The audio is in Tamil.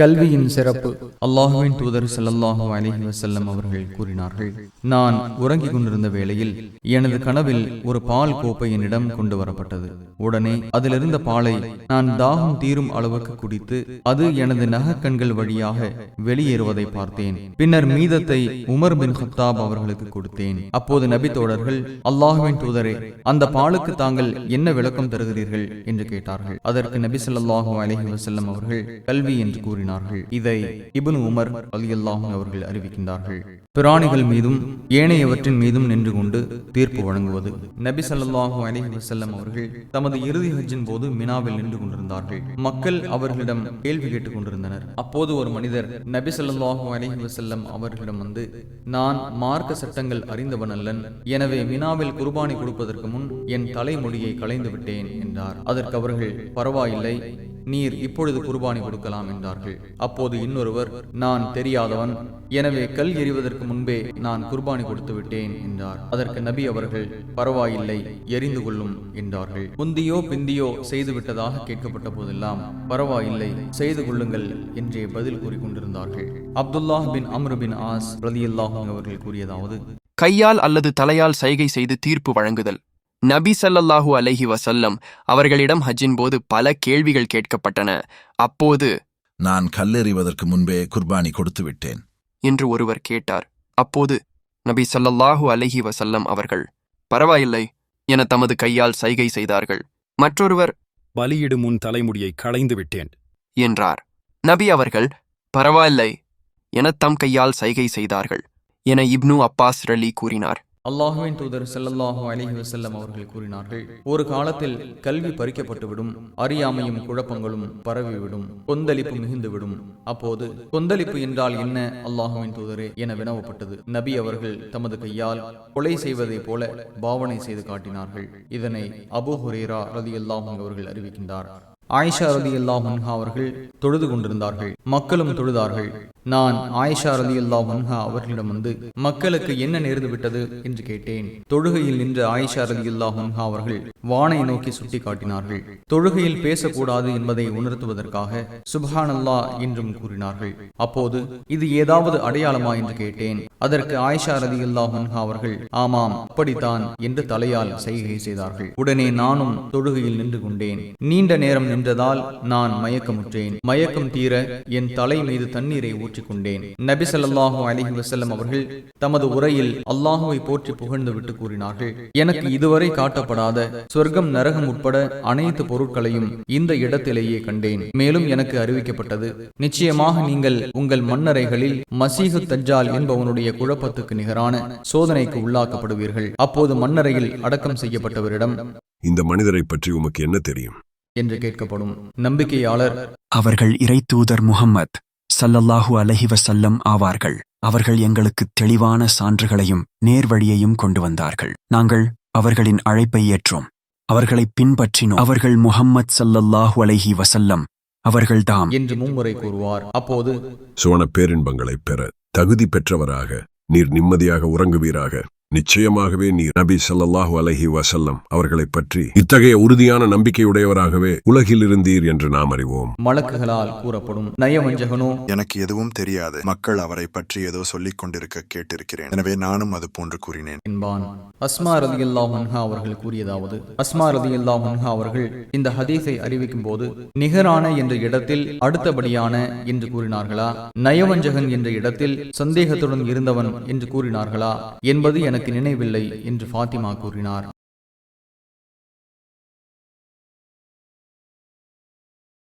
கல்வியின் சிறப்பு. அல்லாஹுவின் தூதர் ஸல்லல்லாஹு அலைஹி வஸல்லம் அவர்கள் கூறினார்கள் நான் உறங்கிக் கொண்டிருந்த வேளையில் எனது கனவில் ஒரு பால் கோப்பை என்னிடம் கொண்டு வரப்பட்டது. உடனே அதிலிருந்த பாலை நான் தாகம் தீரும் அளவுக்கு குடித்து அது எனது நகக்கண்கள் வழியாக வெளியேறுவதை பார்த்தேன். பின்னர் மீதத்தை உமர் பின் ஹத்தாப் அவர்களுக்கு கொடுத்தேன். அப்போது நபி தோழர்கள் அல்லாஹுவின் தூதரே அந்த பாலுக்கு தாங்கள் என்ன விளக்கம் தருகிறீர்கள்? என்று கேட்டார்கள். அதற்கு நபி ஸல்லல்லாஹு அலைஹி வஸல்லம் அவர்கள் கல்வி என்று கூறினார்கள். இதை இப்னு உமர் ரலியல்லாஹு அவர்கள் அறிவிக்கின்றார்கள். பிராணிகள் மீதும் ஏனையவற்றின் மீதும் நின்று கொண்டு தீர்ப்பு வழங்குவது. நபி சல்லாஹூ அலைஹி வஸல்லம் அவர்கள் தமது இறுதி ஹஜ்ஜின் போது மினாவில் நின்று கொண்டிருந்தார்கள். மக்கள் அவர்களிடம் கேள்வி கேட்டுக் கொண்டிருந்தனர். அப்போது ஒரு மனிதர் நபி சல்லாஹூ அலைஹி வசல்லம் அவர்களிடம் வந்து நான் மார்க்க சட்டங்கள் அறிந்தவன் அல்லன். எனவே மினாவில் குர்பானி கொடுப்பதற்கு முன் என் தலைமொழியை களைந்து விட்டேன் என்றார். அதற்கு அவர்கள் பரவாயில்லை. நீர் இப்பொழுது குர்பானி கொடுக்கலாம் என்றார்கள். அப்போது இன்னொருவர் நான் தெரியாதவன் எனவே கல் எறிவதற்கு முன்பே நான் குர்பானி கொடுத்து விட்டேன் என்றார். அதற்கு நபி அவர்கள் பரவாயில்லை எரிந்து கொள்ளும் என்றார்கள். முந்தியோ பிந்தியோ செய்து விட்டதாக கேட்கப்பட்ட போதெல்லாம் பரவாயில்லை செய்து கொள்ளுங்கள் என்றே பதில் கூறிக்கொண்டிருந்தார்கள் அப்துல்லாஹ் பின் அம்ருபின் ஆஸ் ரலியல்லாஹு அவர்கள் கூறியதாவது கையால் அல்லது தலையால் சைகை செய்து தீர்ப்பு வழங்குதல். நபி சல்லல்லாஹூ அலஹி வசல்லம் அவர்களிடம் ஹஜ்ஜின் போது பல கேள்விகள் கேட்கப்பட்டன. அப்போது நான் கல்லெறிவதற்கு முன்பே குர்பானி கொடுத்து விட்டேன் என்று ஒருவர் கேட்டார். அப்போது நபி ஸல்லல்லாஹு அலைஹி வஸல்லம் அவர்கள் பரவாயில்லை என தமது கையால் சைகை செய்தார்கள். மற்றொருவர் பலியிடும் உன் தலைமுடியை களைந்து விட்டேன். என்றார். நபி அவர்கள் பரவாயில்லை என தம் கையால் சைகை செய்தார்கள் என இப்னு அப்பாஸ் ரலி கூறினார். அல்லாஹுவின் தூதர் செல்லல்லாஹு அலிஹி வசல்லம் அவர்கள் கூறினார்கள் ஒரு காலத்தில் கல்வி பறிக்கப்பட்டுவிடும் அறியாமையும் குழப்பங்களும் பரவிவிடும் கொந்தளிப்பு மிகுந்துவிடும். அப்போது கொந்தளிப்பு என்றால் என்ன? அல்லாஹுவின் தூதரே என வினவப்பட்டது. நபி அவர்கள் தமது கையால் கொலை செய்வதைப் போல பாவனை செய்து காட்டினார்கள். இதனை அபு ஹுரேரா ரலியல்லாஹு அவர்கள் அறிவிக்கின்றார். ஆயிஷா ரதி முன்ஹா அவர்கள் தொழுது கொண்டிருந்தார்கள். மக்களும் தொழுதார்கள். நான் ஆயிஷா ரதி முன்ஹா அவர்களிடம் வந்து மக்களுக்கு என்ன நேர்ந்து விட்டது என்று கேட்டேன். தொழுகையில் நின்ற ஆயிஷா ரதி முன்ஹா அவர்கள் வானை நோக்கி சுட்டி காட்டினார்கள் தொழுகையில் பேசக்கூடாது என்பதை உணர்த்துவதற்காக சுபஹான் அல்லா என்றும் கூறினார்கள். அப்போது இது ஏதாவது அடையாளமா என்று கேட்டேன். அதற்கு ஆயிஷா ரதி முன்ஹா அவர்கள் ஆமாம் அப்படித்தான் என்று தலையால் செய்கை செய்தார்கள். உடனே நானும் தொழுகையில் நின்று கொண்டேன். நீண்ட நேரம் நின்றதால் நான் மயக்கமுற்றேன். மயக்கம் தீர என் தலை மீது தண்ணீரை ஊற்றிக்கொண்டேன். நபி ஸல்லல்லாஹு அலைஹி அவர்கள் தமது உரையில் அல்லாஹுவை போற்றி புகழ்ந்து விட்டு கூறினார்கள். எனக்கு இதுவரை காட்டப்படாத சொர்க்கம் நரகம் உட்பட அனைத்து பொருட்களையும் இந்த இடத்திலேயே கண்டேன். மேலும் எனக்கு அறிவிக்கப்பட்டது நிச்சயமாக நீங்கள் உங்கள் மன்னரைகளில் மசீகு தஜ்ஜால் என்பவனுடைய குழப்பத்துக்கு நிகரான சோதனைக்கு உள்ளாக்கப்படுவீர்கள். அப்போது மன்னரையில் அடக்கம் செய்யப்பட்டவரிடம் இந்த மனிதரை பற்றி உமக்கு என்ன தெரியும்? என்று கேட்கப்படும். நம்பிக்கையாளர் அவர்கள் இறைத்தூதர் முஹம்மத் ஸல்லல்லாஹு அலைஹி வஸல்லம் ஆவார்கள். அவர்கள் எங்களுக்கு தெளிவான சான்றுகளையும் நேர்வழியையும் கொண்டு வந்தார்கள். நாங்கள் அவர்களின் அழைப்பை ஏற்றோம். அவர்களைப் பின்பற்றினோம். அவர்கள் முஹம்மத் ஸல்லல்லாஹு அலைஹி வஸல்லம் அவர்கள்தாம் என்று மும்முறை கூறுவார். அப்போது சுவன பேரின்பங்களைப் பெற தகுதி பெற்றவராக நீர் நிம்மதியாக உறங்குவீராக. நிச்சயமாகவே நீர் நபி ஸல்லல்லாஹு அலைஹி வஸல்லம் அவர்களைப் பற்றி இத்தகைய உறுதியான நம்பிக்கையுடையவராகவே உலகில் இருந்தீர் என்று நாம் அறிவோம். மலக்குகளால் கூறப்படும் நயவஞ்சகனோ? எனக்கு எதுவும் தெரியாது. மக்கள் அவரை பற்றி ஏதோ சொல்லிக் கொண்டிருக்க கேட்டிருக்கிறேன். எனவே நானும் அது போன்று கூறினேன். என்பான். அஸ்மா ரதியல்லாஹ் அன்ஹா அவர்கள் கூறியதாவது அஸ்மா ரதியல்லாஹ் அன்ஹா அவர்கள் இந்த ஹதீஸை அறிவிக்கும் போது நிகரான என்ற இடத்தில் அடுத்தபடியான என்று கூறினார்களா? நயவஞ்சகன் என்ற இடத்தில் சந்தேகத்துடன் இருந்தவன் என்று கூறினார்களா? என்பது எனக்கு நினைவில்லை என்று ஃபாத்திமா கூறினார்.